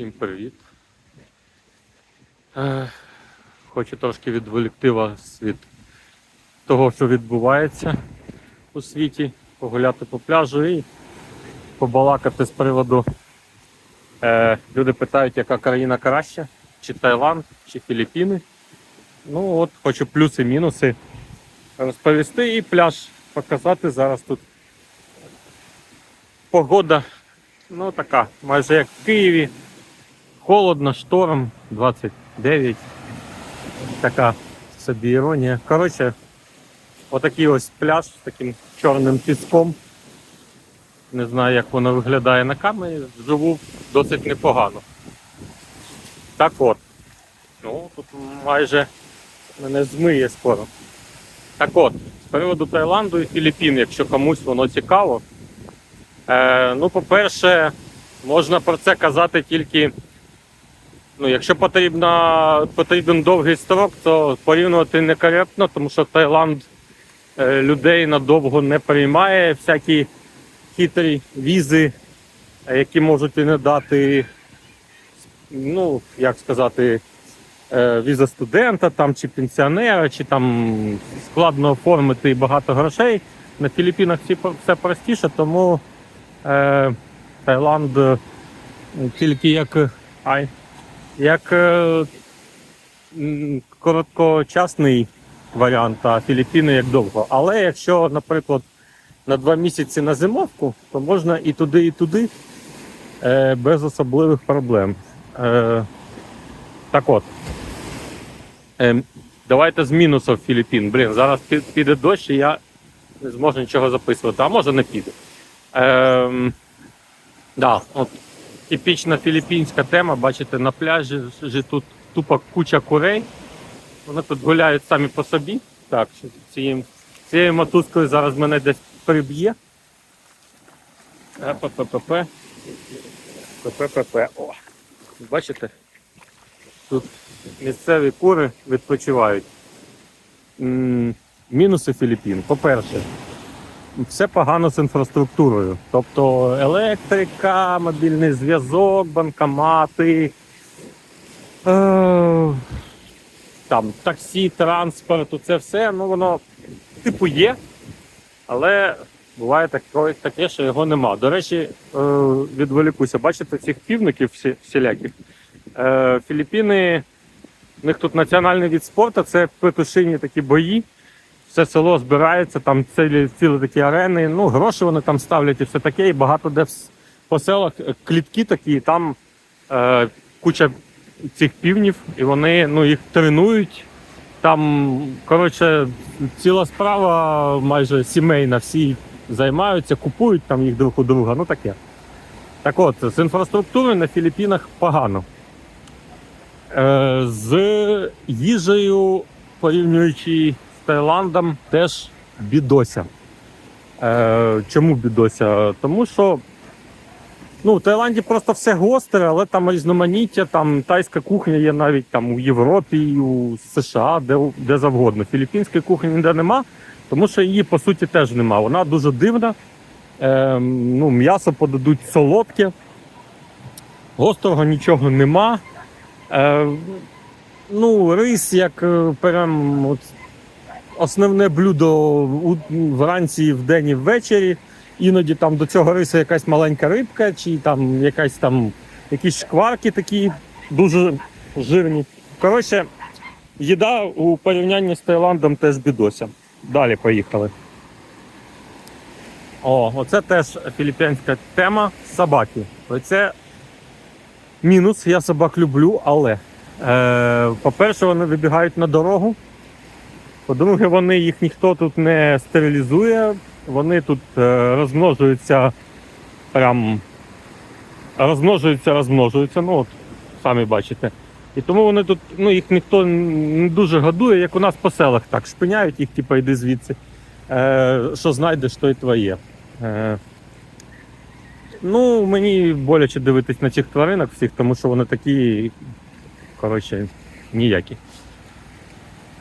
Всім привіт. Е, Хочу трошки відволікти вас від того, що відбувається у світі, погуляти по пляжу і побалакати з приводу. Е, люди питають, яка країна краща, чи Таїланд, чи Філіппіни. Ну от, хочу плюси, мінуси розповісти і пляж показати. Зараз тут погода Ну така, майже як в Києві. Холодно, шторм 29. Така собі іронія. Коротше, отакий ось пляж з таким чорним піском. Не знаю, як воно виглядає на камері. Живу досить непогано. Так от. Ну, тут майже мене змиє скоро. Так от, з приводу Таїланду і Філіппін, якщо комусь воно цікаво. Е, ну, по-перше, можна про це казати тільки. Ну, якщо потрібно, потрібен довгий строк, то порівнювати некоректно, тому що Таїланд е, людей надовго не приймає всякі хитрі візи, е, які можуть і не дати, ну, як сказати, е, віза студента там, чи пенсіонера, чи там складно оформити багато грошей. На Філіппінах все простіше, тому е, Таїланд тільки як, ай, як е, короткочасний варіант, а Філіппіни як довго. Але якщо, наприклад, на два місяці на зимовку, то можна і туди, і туди е, без особливих проблем. Е, так от. Давайте з мінусів Філіппін. Блін, зараз піде дощ, і я не зможу нічого записувати, а може не піде. Ем, да, от, типічна філіппінська тема, бачите, на пляжі ж тут тупо куча курей. Вони тут гуляють самі по собі. Так, цією, цією мотузкою зараз мене десь приб'є. Е, ППП. ППП. О. Бачите? Тут місцеві кури відпочивають. Мінуси Філіппін. По-перше, все погано з інфраструктурою. Тобто електрика, мобільний зв'язок, банкомати, е, там, таксі, транспорт, це все, ну воно типу є, але буває таке, таке, що його нема. До речі, е, відволікуся, бачите цих півників всі, всіляких. Е, Філіппіни, у них тут національний від спорту, це петушині такі бої все село збирається, там цілі, цілі такі арени. Ну, гроші вони там ставлять і все таке. І багато де по селах е, клітки такі, там е, куча цих півнів, і вони ну, їх тренують. Там, коротше, ціла справа майже сімейна, всі займаються, купують там їх друг у друга. Ну таке. Так от, з інфраструктурою на Філіппінах погано. Е, з їжею, порівнюючи Таїландом, теж бідося. Е, чому бідося? Тому що ну, в Таїланді просто все гостре, але там різноманіття, там тайська кухня є навіть там у Європі, у США, де, де завгодно. Філіппінської кухні ніде нема, тому що її по суті теж нема. Вона дуже дивна. Е, ну, м'ясо подадуть солодке, гострого нічого нема. Е, ну, рис як е, прям от, основне блюдо вранці, вдень і ввечері. Іноді там до цього рису якась маленька рибка, чи там якась там якісь шкварки такі дуже жирні. Коротше, їда у порівнянні з Таїландом теж бідося. Далі поїхали. О, оце теж філіппінська тема собаки. Оце мінус, я собак люблю, але е, по-перше, вони вибігають на дорогу. По-друге, вони їх ніхто тут не стерилізує. Вони тут е, розмножуються прям розмножуються, розмножуються. Ну от, самі бачите. І тому вони тут, ну їх ніхто не дуже годує, як у нас по селах так. Шпиняють їх, типу, йди звідси. Е, що знайдеш, то й твоє. Е, ну, мені боляче дивитись на цих тваринок всіх, тому що вони такі, коротше, ніякі.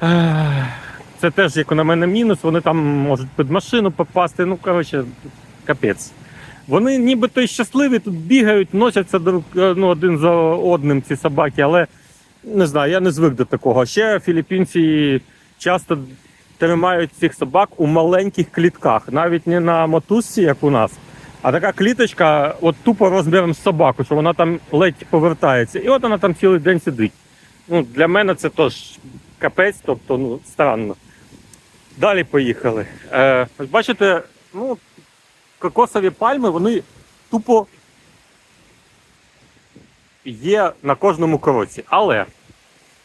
Ех, Це теж, як на мене, мінус. Вони там можуть під машину попасти. Ну, коротше, капець. Вони нібито й щасливі, тут бігають, носяться е, ну, один за одним ці собаки, але не знаю, я не звик до такого. Ще філіппінці часто тримають цих собак у маленьких клітках, навіть не на мотузці, як у нас, а така кліточка, от тупо розміром з собаку, що вона там ледь повертається. І от вона там цілий день сидить. Ну, для мене це теж капець, тобто ну, странно. Далі поїхали. Е, бачите, ну, кокосові пальми, вони тупо є на кожному кроці. Але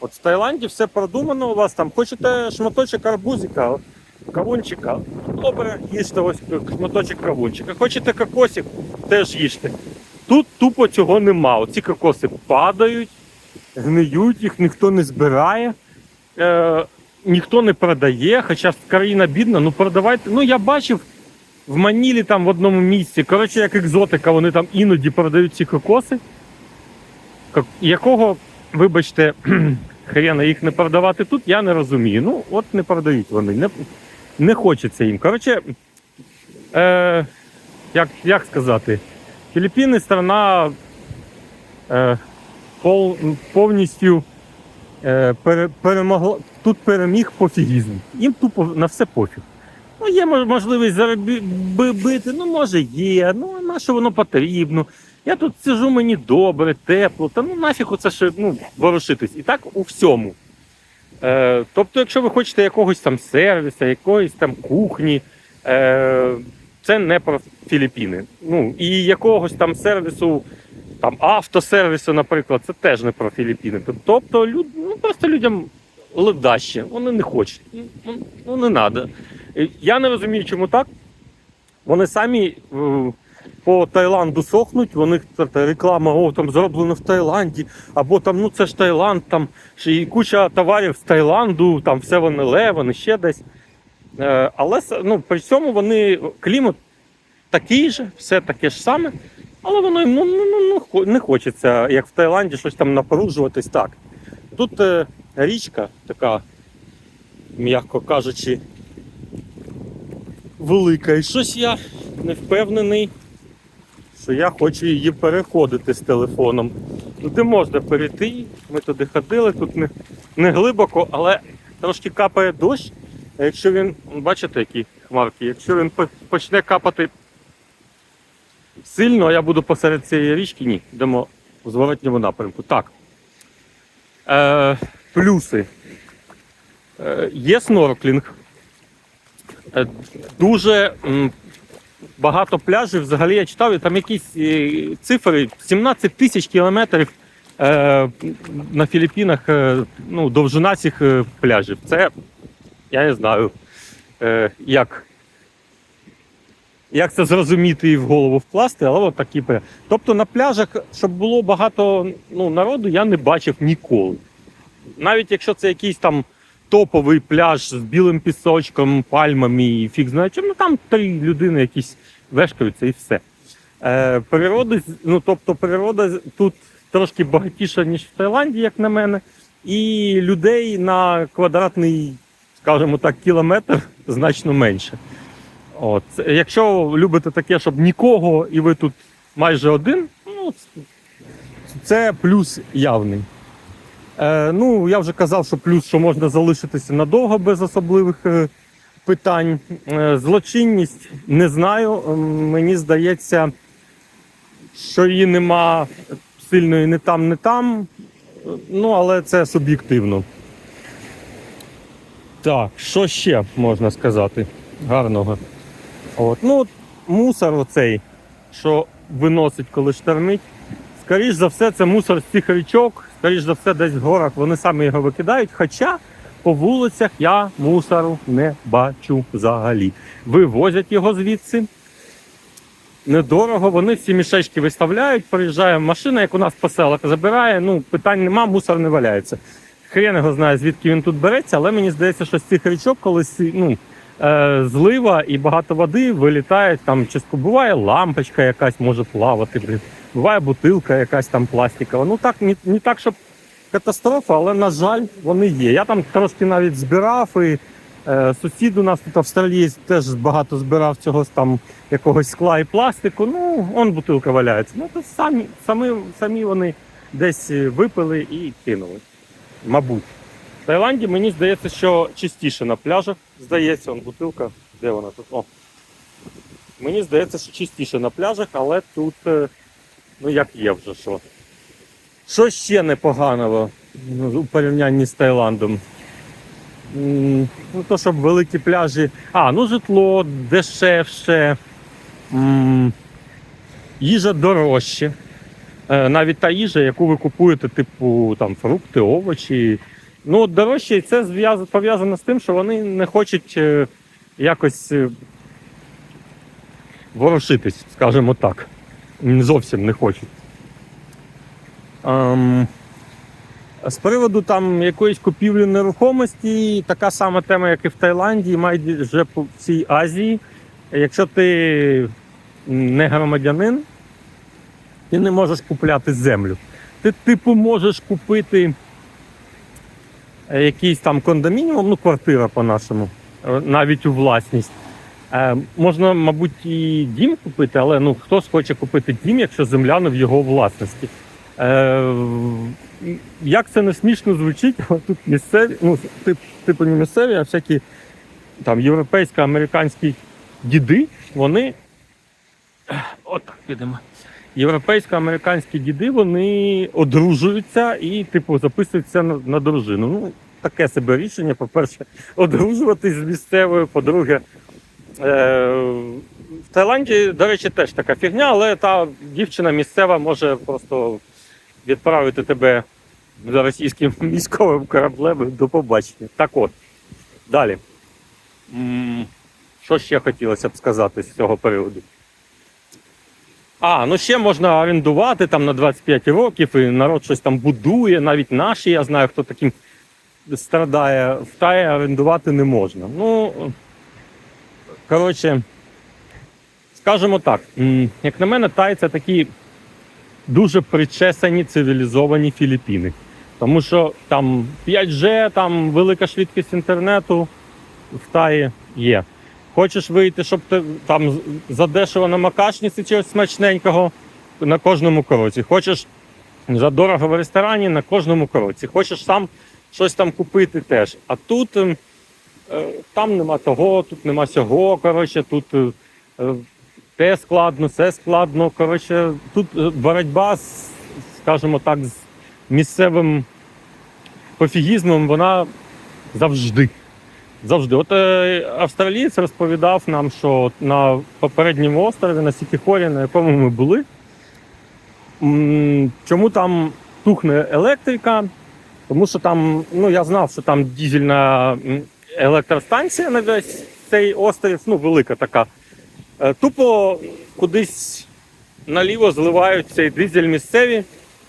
от в Таїланді все продумано у вас там. Хочете шматочок арбузика, кавунчика, добре, їжте ось шматочок кавунчика. Хочете кокосик, теж їжте. Тут тупо цього нема. Оці кокоси падають, гниють, їх ніхто не збирає. Е, ніхто не продає, хоча країна бідна, ну продавайте. Ну я бачив в Манілі там в одному місці. Коротше, як екзотика, вони там іноді продають ці кокоси. Якого, вибачте, хрена їх не продавати тут, я не розумію. Ну, от не продають вони. Не, не хочеться їм. Коротше, е, як, як сказати, Філіппіни страна е, пол, повністю е, пере, перемогла. Тут переміг пофігізм. Їм тупо на все пофіг. Ну, є можливість зароби, би- бити, ну може є, ну на що воно потрібно. Я тут сижу, мені добре, тепло, та ну нафіг оце ще ну, ворушитись. І так у всьому. Е, тобто, якщо ви хочете якогось там сервіса, якоїсь там кухні, е, це не про Філіппіни. Ну, і якогось там сервісу, там автосервісу, наприклад, це теж не про Філіппіни. Тобто, люд, ну, просто людям ледаще, вони не хочуть. Ну, ну не треба. Я не розумію, чому так. Вони самі е, по Таїланду сохнуть, у них реклама о, там зроблено в Таїланді, або там ну це ж Таїланд, там і куча товарів з Таїланду, там все вони левани, ще десь. Е, але ну, при цьому вони клімат такий же, все таке ж саме, але воно ну, ну, ну, не хочеться, як в Таїланді, щось там напружуватись так. Тут е, річка така, м'яко кажучи, велика. І щось я не впевнений, що я хочу її переходити з телефоном. Туди можна перейти. Ми туди ходили, тут не, не глибоко, але трошки капає дощ. Якщо він, бачите, які хмарки, якщо він почне капати сильно, а я буду посеред цієї річки, ні, йдемо в зворотньому напрямку. Так. Е, плюси. Е, є снорклінг. Е, Дуже м, багато пляжів. Взагалі я читав, і там якісь е, цифри 17 тисяч кілометрів е, на Філіппінах е, ну, довжина цих е, пляжів. Це я не знаю, е, як, як це зрозуміти і в голову вкласти, але от такі. пля- Тобто на пляжах, щоб було багато ну, народу, я не бачив ніколи. Навіть якщо це якийсь там топовий пляж з білим пісочком, пальмами і фіг знає чим, ну там три людини якісь вешкаються і все. Е, природи, ну тобто природа тут трошки багатіша, ніж в Таїланді, як на мене, і людей на квадратний, скажімо так, кілометр значно менше. От. Якщо любите таке, щоб нікого, і ви тут майже один, ну це плюс явний. Е, ну, я вже казав, що плюс, що можна залишитися надовго без особливих е, питань. Е, злочинність не знаю. Ем, Мені здається, що її нема сильної не там, не там. Е, Ну, але це суб'єктивно. Так, що ще можна сказати гарного? От, ну, мусор оцей, що виносить, коли штормить. Скоріш за все, це мусор з цих річок, скоріш за все, десь в горах вони самі його викидають. Хоча по вулицях я мусору не бачу взагалі. Вивозять його звідси. Недорого, вони всі мішечки виставляють, приїжджає машина, як у нас по селах забирає. Ну, питань нема, мусор не валяється. Хрен його знає, звідки він тут береться, але мені здається, що з цих річок колись ну, злива і багато води вилітають. Там часто буває лампочка якась може плавати, блін. буває бутилка якась там пластикова. Ну так, не, не так, щоб катастрофа, але на жаль, вони є. Я там трошки навіть збирав і Е, Сусід у нас тут австралієць теж багато збирав цього там якогось скла і пластику. Ну, он бутилка валяється. Ну, то самі, самі, самі вони десь е, випили і кинули. Мабуть. В Таїланді мені здається, що чистіше на пляжах. Здається, он бутилка. Де вона тут? О. Мені здається, що чистіше на пляжах, але тут, е, ну як є вже що. Що ще непоганого у порівнянні з Таїландом? Ну, то, щоб великі пляжі. А, ну житло дешевше, їжа дорожче. Е, Навіть та їжа, яку ви купуєте, типу там фрукти, овочі. Ну, дорожче, і це пов'язано з тим, що вони не хочуть е, якось е, ворушитись, скажімо так. Зовсім не хочуть. Ем, з приводу там якоїсь купівлі нерухомості, така сама тема, як і в Таїланді, майже по всій Азії. Якщо ти не громадянин, ти не можеш купляти землю. Ти, типу, можеш купити якийсь там кондомініум, ну, квартира по-нашому, е, навіть у власність. Е, можна, мабуть, і дім купити, але ну, хто ж хоче купити дім, якщо земля не в його власності. Е, як це не смішно звучить, але тут місцеві, ну, тип, типу не місцеві, а всякі там європейсько-американські діди, вони. Отак підемо. Європейсько-американські діди вони одружуються і, типу, записуються на, на дружину. Ну, таке себе рішення. По-перше, одружуватись з місцевою, по-друге. Е, в Таїланді, до речі, теж така фігня, але та дівчина місцева може просто відправити тебе за російським військовим кораблем до побачення. Так от, далі. Що ще хотілося б сказати з цього приводу? А, ну ще можна орендувати там на 25 років, і народ щось там будує, навіть наші, я знаю, хто таким страдає, в Таї орендувати не можна. Ну, коротше, скажімо так, як на мене, Тай це такі дуже причесані цивілізовані Філіппіни. Тому що там 5G, там велика швидкість інтернету в Таї є. Хочеш вийти, щоб ти там задешево на макашниці чогось смачненького на кожному кроці. Хочеш задорого в ресторані на кожному кроці. Хочеш сам щось там купити теж. А тут ем, е, там нема того, тут нема сього. Коротше, тут е, е, те складно, це складно. Коротше, тут боротьба з, скажімо так, з місцевим пофігізмом, вона завжди. Завжди. От е, австралієць розповідав нам, що на попередньому острові, на Сікіхорі, на якому ми були, чому там тухне електрика, тому що там, ну я знав, що там дізельна електростанція на весь цей острів, ну велика така. Е, Тупо кудись наліво зливають цей дизель місцеві,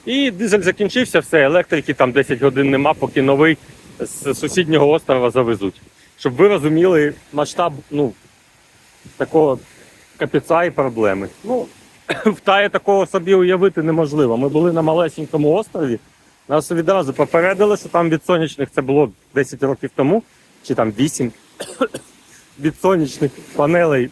і дизель закінчився, все, електрики там 10 годин нема, поки новий з сусіднього острова завезуть. Щоб ви розуміли масштаб ну, такого капіца і проблеми. Ну, в Таї такого собі уявити неможливо. Ми були на малесенькому острові. Нас відразу попередили, що там від сонячних це було 10 років тому, чи там 8 від сонячних панелей,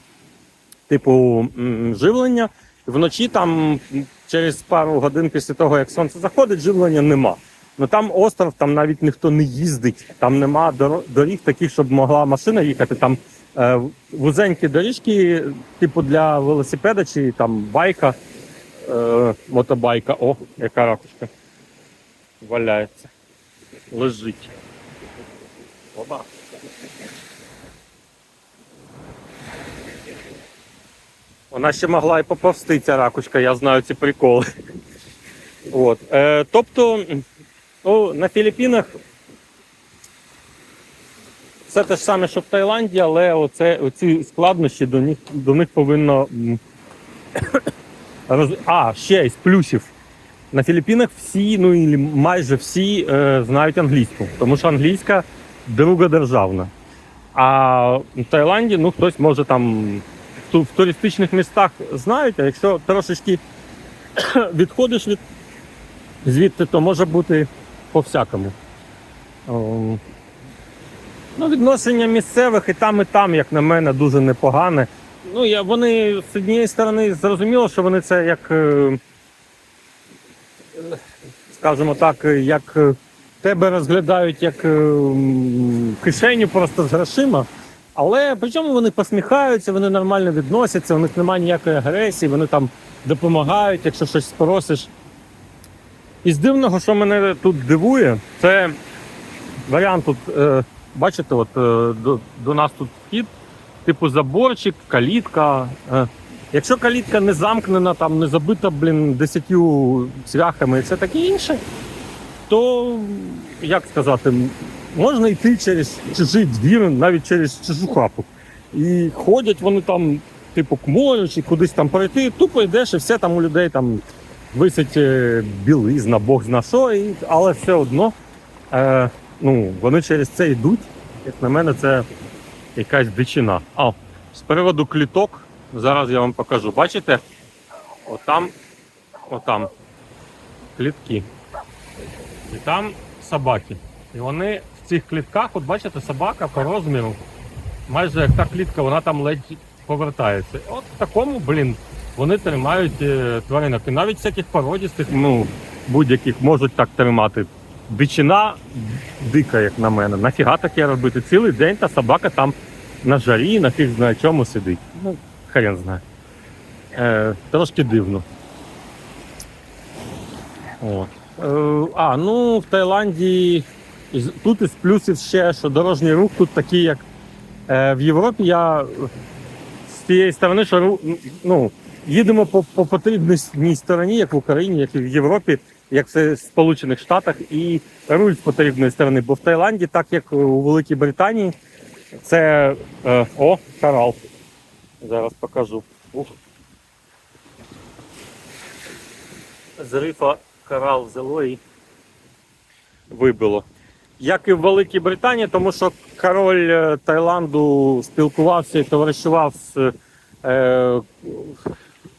типу живлення. Вночі там через пару годин після того, як сонце заходить, живлення нема. Ну там остров, там навіть ніхто не їздить, там нема доріг таких, щоб могла машина їхати. Там е, вузенькі доріжки, типу для велосипеда чи там байка, е, мотобайка. О, яка ракушка. Валяється. Лежить. Опа. Вона ще могла і поповсти, ця ракушка, я знаю ці приколи. От. Е, тобто, ну, на Філіппінах все те ж саме, що в Таїланді, але оце, оці складнощі до них, до них повинно. А, ще із плюсів. На Філіппінах всі, ну і майже всі е, знають англійську, тому що англійська друга державна. А в Таїланді ну, хтось може там в туристичних містах знають, а якщо трошечки відходиш від звідти, то може бути по-всякому. Ем, Ну, відношення місцевих і там, і там, як на мене, дуже непогане. Ну, я, вони з однієї сторони зрозуміло, що вони це як, е, скажімо так, як е, тебе розглядають як е, кишеню просто з грошима. Але при чому вони посміхаються, вони нормально відносяться, у них немає ніякої агресії, вони там допомагають, якщо щось спросиш. І з дивного, що мене тут дивує, це варіант тут, е, бачите, от е, до, до нас тут вхід, типу заборчик, калітка. Е. Якщо калітка не замкнена, там не забита, блін, десятью цвяхами і все таке інше, то як сказати, можна йти через чужий двір, навіть через чужу хату. І ходять вони там, типу, к морю чи кудись там пройти, тупо йдеш і все там у людей там висить е, білизна, Бог зна що, і, але все одно е, ну, вони через це йдуть. Як на мене, це якась дичина. А, з приводу кліток, зараз я вам покажу. Бачите? Отам, отам клітки. І там собаки. І вони в цих клітках, от бачите, собака по розміру, майже як та клітка, вона там ледь повертається. От в такому, блін, вони тримають е, тваринок. І навіть всяких породістих, ну, будь-яких можуть так тримати. Дичина дика, як на мене. Нафіга таке робити? Цілий день та собака там на жарі, на фіг знає чому сидить. Ну, хрен знає. Е, трошки дивно. От. Е, а, ну в Таїланді тут із плюсів ще, що дорожній рух тут такий, як е, в Європі. Я з тієї сторони, що ну, їдемо по, по потрібній стороні, як в Україні, як і в Європі, як це в Сполучених Штатах, і руль з потрібної сторони. Бо в Таїланді, так як у Великій Британії, це е, о, корал. Зараз покажу. Ух. З рифа корал вибило. Як і в Великій Британії, тому що король е, Таїланду спілкувався і товаришував з е,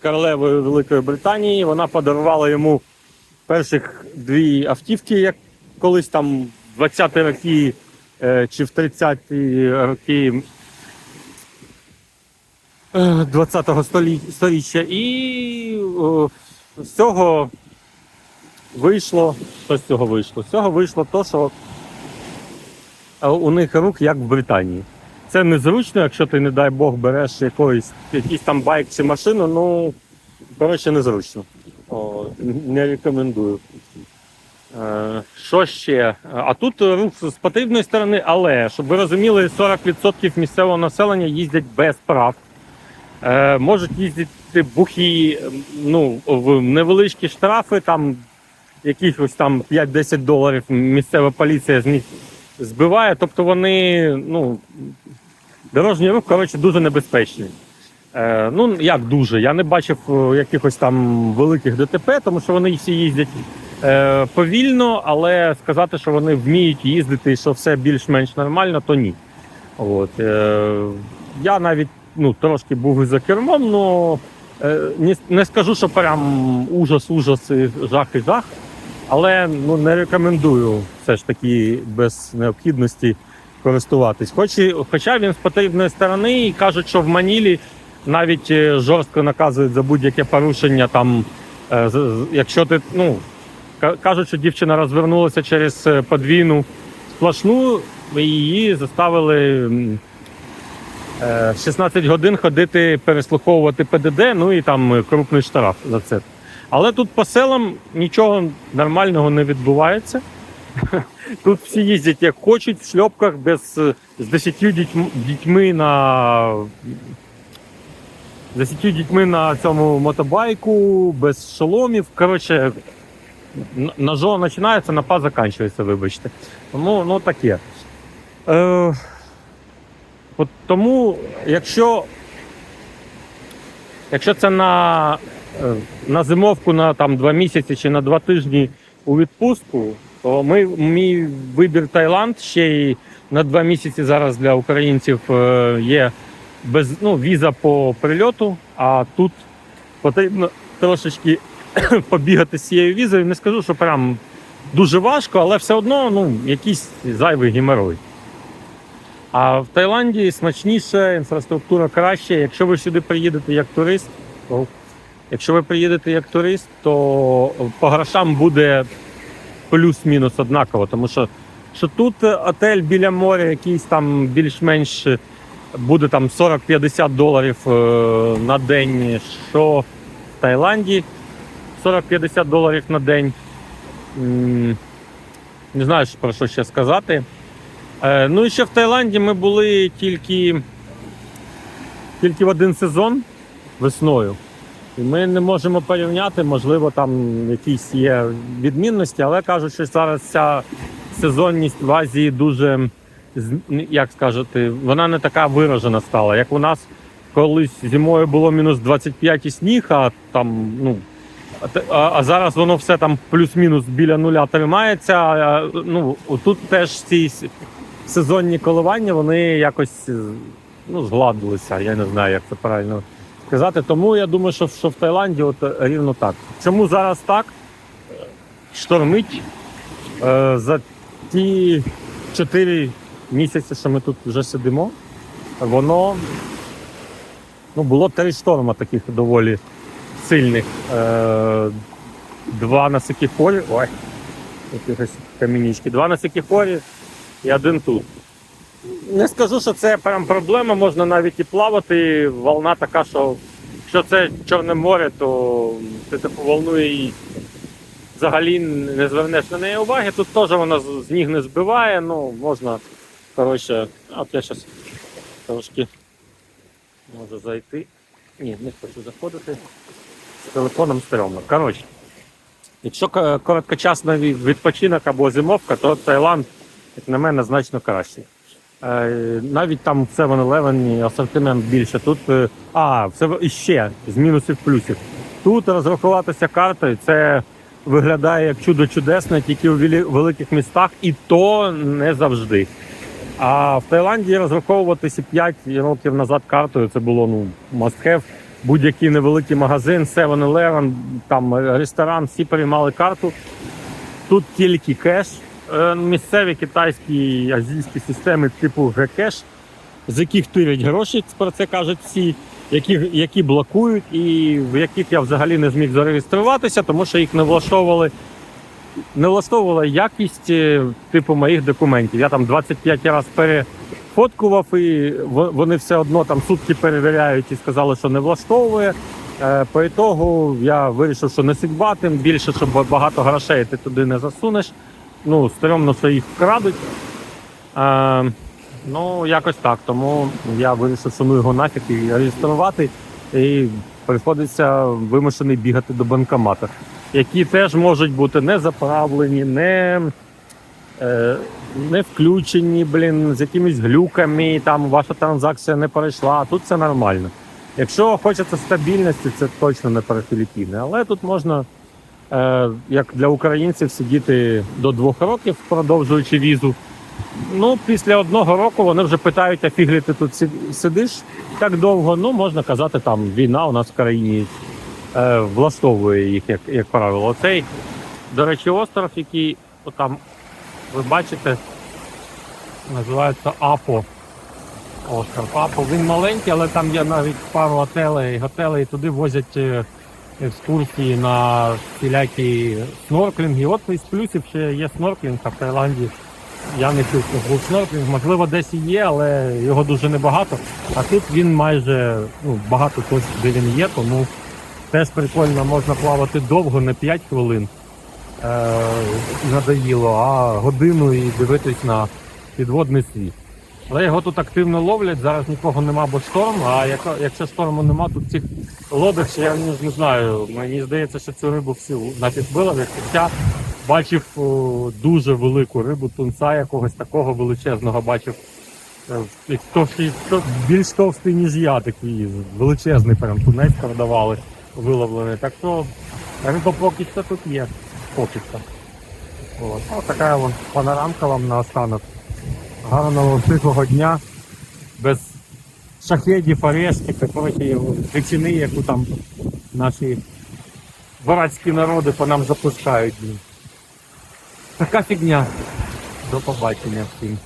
королевою Великої Британії. Вона подарувала йому перших дві автівки, як колись там в 20-ті роки е, чи в 30-ті роки е, 20-го столі- сторіччя. І з цього вийшло. Що з цього вийшло? З цього вийшло то, що е, у них рук як в Британії. Це незручно, якщо ти, не дай Бог, береш якийсь, якийсь там байк чи машину, ну коротше незручно. О, не рекомендую. Е, Що ще? А тут рух з потрібної сторони, але щоб ви розуміли, 40% місцевого населення їздять без прав. Е, Можуть їздити бухі, ну, в невеличкі штрафи, там якихось там 5-10 доларів місцева поліція з них збиває. Тобто вони, ну, дорожній рух, коротше, дуже небезпечний. Е, ну, як дуже. Я не бачив е, якихось там великих ДТП, тому що вони всі їздять е, повільно, але сказати, що вони вміють їздити і що все більш-менш нормально, то ні. От, е, я навіть ну, трошки був за кермом, але е, не, скажу, що прям ужас, ужас і жах і жах. Але ну, не рекомендую все ж таки без необхідності користуватись. Хоч хоча він з потрібної сторони і кажуть, що в Манілі навіть е, жорстко наказують за будь-яке порушення. Там, е, якщо ти ну, кажуть, що дівчина розвернулася через е, подвійну сплошну, і її заставили е, 16 годин ходити, переслуховувати ПДД, ну і там крупний штраф за це. Але тут по селам нічого нормального не відбувається. Тут всі їздять як хочуть, в шльопках, без, з 10 дітьм, дітьми на з 10 дітьми на цьому мотобайку, без шоломів. Коротше, н- ножо починається, напа закінчується, вибачте. Тому ну таке. Е, от тому, якщо, якщо це на, е, на зимовку на там, два місяці чи на два тижні у відпустку, то ми, мій вибір Таїланд ще й на два місяці зараз для українців е, є без ну, віза по прильоту, а тут потрібно трошечки побігати з цією візою. Не скажу, що прям дуже важко, але все одно ну, якийсь зайвий геморой. А в Таїланді смачніше, інфраструктура краще. Якщо ви сюди приїдете як турист, якщо ви приїдете як турист, то по грошам буде плюс-мінус однаково. Тому що, що тут отель біля моря, якийсь там більш-менш буде там 40-50 доларів е, на день, що в Таїланді 40-50 доларів на день. Не знаю, про що ще сказати. Е, Ну і ще в Таїланді ми були тільки, тільки в один сезон весною. Ми не можемо порівняти, можливо, там якісь є відмінності, але кажуть, що зараз ця сезонність в Азії дуже, як скажете, вона не така виражена стала. Як у нас колись зимою було мінус 25 і сніг, а там, ну. А А, зараз воно все там плюс-мінус біля нуля тримається. А, Ну, тут теж ці сезонні коливання, вони якось ну, згладилися. Я не знаю, як це правильно сказати. Тому я думаю, що, що в Таїланді от е, рівно так. Чому зараз так? Штормить е, за ті 4 місяці, що ми тут вже сидимо, воно ну, було три шторма таких доволі сильних. Е, два на Сикіфорі. Ой, якихось камінічки. Два на Сикіфорі і один тут. Не скажу, що це прям проблема, можна навіть і плавати. Волна така, що якщо це Чорне море, то ти таку волну і взагалі не звернеш на неї уваги. Тут теж вона з ніг не збиває, ну можна, коротше, от я зараз трошки можу зайти. Ні, не хочу заходити. З телефоном стрьомно. Коротше, якщо ко- короткочасний відпочинок або зимовка, то Таїланд, як на мене, значно кращий. Е, Навіть там в 7-Eleven асортимент більше. Тут, е, а, все іще з мінусів плюсів. Тут розрахуватися картою це виглядає як чудо чудесне тільки у великих містах, і то не завжди. А в Таїланді розраховуватися 5 років назад картою це було ну, must have. Будь-який невеликий магазин, 7-Eleven, там ресторан, всі приймали карту. Тут тільки кеш. Е, Місцеві китайські азійські системи типу Gcash, з яких тирять гроші, про це кажуть всі, які, які блокують, і в яких я взагалі не зміг зареєструватися, тому що їх не влаштовували. Не влаштовувала якість е, типу моїх документів. Я там 25 разів перефоткував, і вони все одно там сутки перевіряють і сказали, що не влаштовує. Е, По ітогу я вирішив, що не судьба, тим більше, що багато грошей ти туди не засунеш. Ну, стрьомно, що їх вкрадуть. Е, ну, якось так. Тому я вирішив, що ну його нафіг і реєструвати. І приходиться вимушений бігати до банкомата, які теж можуть бути не заправлені, не, е, не включені, блін, з якимись глюками, там ваша транзакція не перейшла. А тут все нормально. Якщо хочеться стабільності, це точно не про Філіппіни. Але тут можна, як для українців, сидіти до двох років, продовжуючи візу. Ну, після одного року вони вже питають, а фіглі ти тут сидиш так довго. Ну, можна казати, там війна у нас в країні е, влаштовує їх, як, як правило. Оцей, до речі, остров, який там ви бачите, називається Апо. Остров Апо. Він маленький, але там є навіть пару готелей, готелей і туди возять е, екскурсії на всілякі снорклінги. От із плюсів ще є снорклінг, а в Таїланді я не чув, що був снорклінг. Можливо, десь і є, але його дуже небагато. А тут він майже ну, багато точок, де він є, тому теж прикольно можна плавати довго, не 5 хвилин. Е, надоїло, а годину і дивитись на підводний світ. Але його тут активно ловлять, зараз нікого нема, бо шторм. А якщо, шторму нема, тут цих лодок, ще я не, знаю. Мені здається, що цю рибу всю нафіг було відкриття. Бачив о, дуже велику рибу, тунца якогось такого величезного бачив. Е, Товстий, більш товстий, ніж я, такий величезний прям тунець продавали, виловлений. Так що риба поки що тут є. Поки що. Ось така вон панорамка вам на останок. Гарного тихого дня. Без шахедів, орешків, і прочої причини, яку там наші братські народи по нам запускають. Така фігня. До побачення всім.